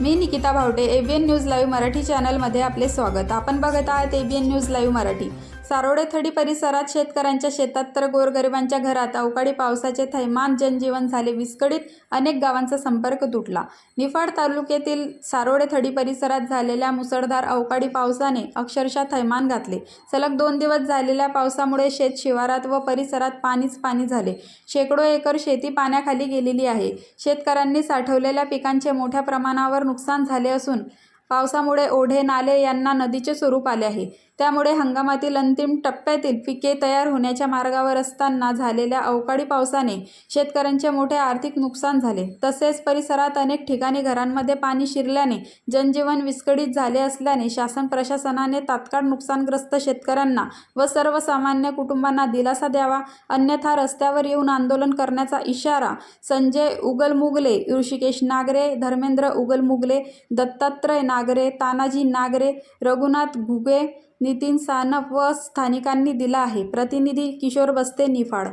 मी Nikita Bhavte ABN news live Marathi चॅनलमध्ये आपले स्वागत. आपण बघत आहात ABN news live Marathi. Sarode Thadi परिसरात शेतकऱ्यांच्या शेतात तर गोरगरिबांच्या घरात अवकाळी पावसाचे थैमान जनजीवन झाले विस्कळीत अनेक गावांचा संपर्क तुटला. निफाड तालुक्यातील सारोडे थडी परिसरात झालेल्या मुसळधार अवकाळी पावसाने अक्षरशः थैमान घातले. सलग दोन दिवस झालेल्या पावसामुळे शेत शिवारात व परिसरात पाणीच पाणी झाले. शेकडो एकर शेती पाण्याखाली गेलेली आहे. शेतकऱ्यांनी साठवलेल्या पिकांचे मोठ्या प्रमाणावर नुकसान झाले असून पावसामुळे ओढे नाले यांना नदीचे स्वरूप आले आहे. त्यामुळे हंगामातील अंतिम टप्प्यातील पिके तयार होण्याच्या मार्गावर असताना झालेल्या अवकाळी पावसाने शेतकऱ्यांचे मोठे आर्थिक नुकसान झाले. तसेच परिसरात अनेक ठिकाणी घरांमध्ये पाणी शिरल्याने जनजीवन विस्कळीत झाले असल्याने शासन प्रशासनाने तात्काळ नुकसानग्रस्त शेतकऱ्यांना व सर्वसामान्य कुटुंबांना दिलासा द्यावा. अन्यथा रस्त्यावर येऊन आंदोलन करण्याचा इशारा संजय उगलमुगले ऋषिकेश नागरे धर्मेंद्र उगलमुगले दत्तात्रय नागरे तानाजी नागरे रघुनाथ घुगे नितीन सानप व स्थानिकांनी दिला आहे. प्रतिनिधी किशोर बस्ते निफाड